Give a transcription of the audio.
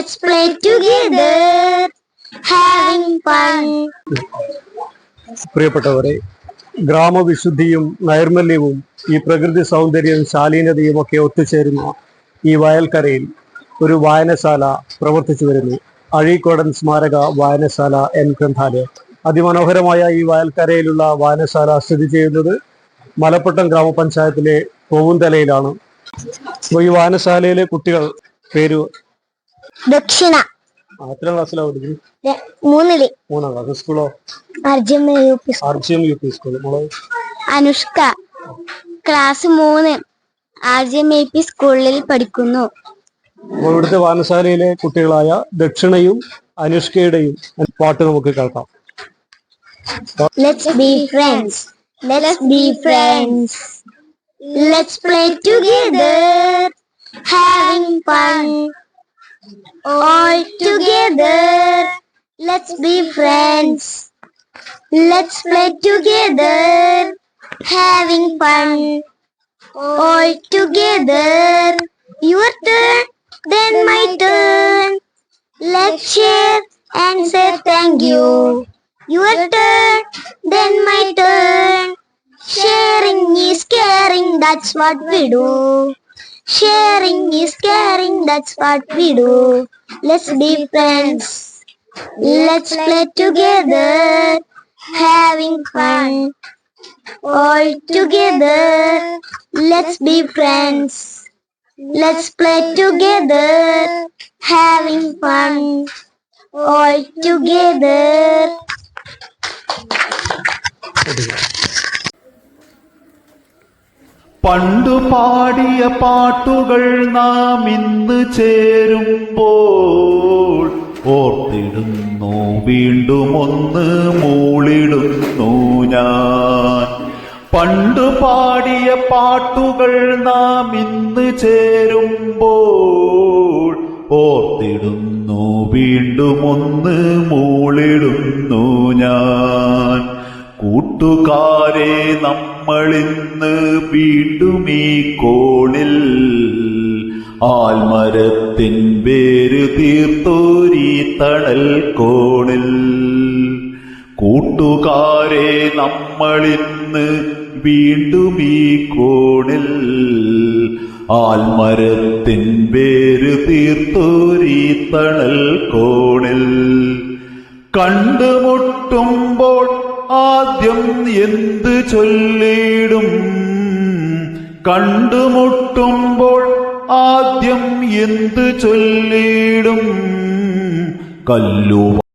Let's play together, having fun. പ്രിയപ്പെട്ടവരെ ഗ്രാമവിശുദ്ധിയും നൈർമല്യവും ഈ പ്രകൃതി സൗന്ദര്യവും ശാലീനതയും ഒക്കെ ഒത്തുചേരുന്ന ഈ വയൽക്കരയിൽ ഒരു വായനശാല പ്രവർത്തിച്ചു വരുന്നു. അഴീക്കോടൻ സ്മാരക വായനശാല എൻ ഗ്രന്ഥാലയം. അതിമനോഹരമായ ഈ വയൽക്കരയിലുള്ള വായനശാല സ്ഥിതി ചെയ്യുന്നത് മലപ്പട്ടം ഗ്രാമപഞ്ചായത്തിലെ പൂന്തലയിലാണ് അപ്പോൾ ഈ വായനശാലയിലെ കുട്ടികൾ പേര് ദക്ഷിണ. എത്രാം പഠിക്കുന്നത് മൂന്നിൽ. മൂന്നാം class സ്കൂളോ Arjun U P school. U P Anushka class മൂന്ന്. ആർ ജി എ പി സ്കൂളിൽ പഠിക്കുന്നു. ഇവിടുത്തെ വായനശാലയിലെ കുട്ടികളായ ദക്ഷിണയും അനുഷ്കയുടെയും പാട്ട് നമുക്ക് കേൾക്കാം. Let's play together having fun all together let's be friends. Let's play together having fun. All together your turn then my turn. Let's share and say thank you. Your turn then my turn. Sharing is caring that's what we do Sharing is caring, that's what we do. Let's be friends. Let's play together, having fun. All together, let's be friends. Let's play together, having fun. All together. പണ്ടു പാടിയ പാട്ടുകൾ നാം ഇന്ന് ചേരുമ്പോൾ ഓർത്തിടുന്നു. വീണ്ടും ഒന്ന് മൂളിടുന്നു ഞാൻ. പണ്ടു പാടിയ പാട്ടുകൾ നാം ഇന്ന് ചേരുമ്പോൾ ഓർത്തിടുന്നു. വീണ്ടും ഒന്ന് മൂളിടുന്നു ഞാൻ. കൂട്ടുകാരെ നമ്മളിന്ന് വീണ്ടും ഈ കോണിൽ ആൽമരത്തിൻ വേര് തീർത്തോരി തണൽ കോണിൽ. കൂട്ടുകാരെ നമ്മളിന്ന് വീണ്ടും ഈ കോണിൽ ആൽമരത്തിൻ വേര് തീർത്തോരി തണൽ കോണിൽ. കണ്ടുമുട്ടുമ്പോൾ ആദ്യം എന്ത് ചൊല്ലിടും? കണ്ടുമുട്ടുമ്പോൾ ആദ്യം എന്ത് ചൊല്ലിടും? കല്ലു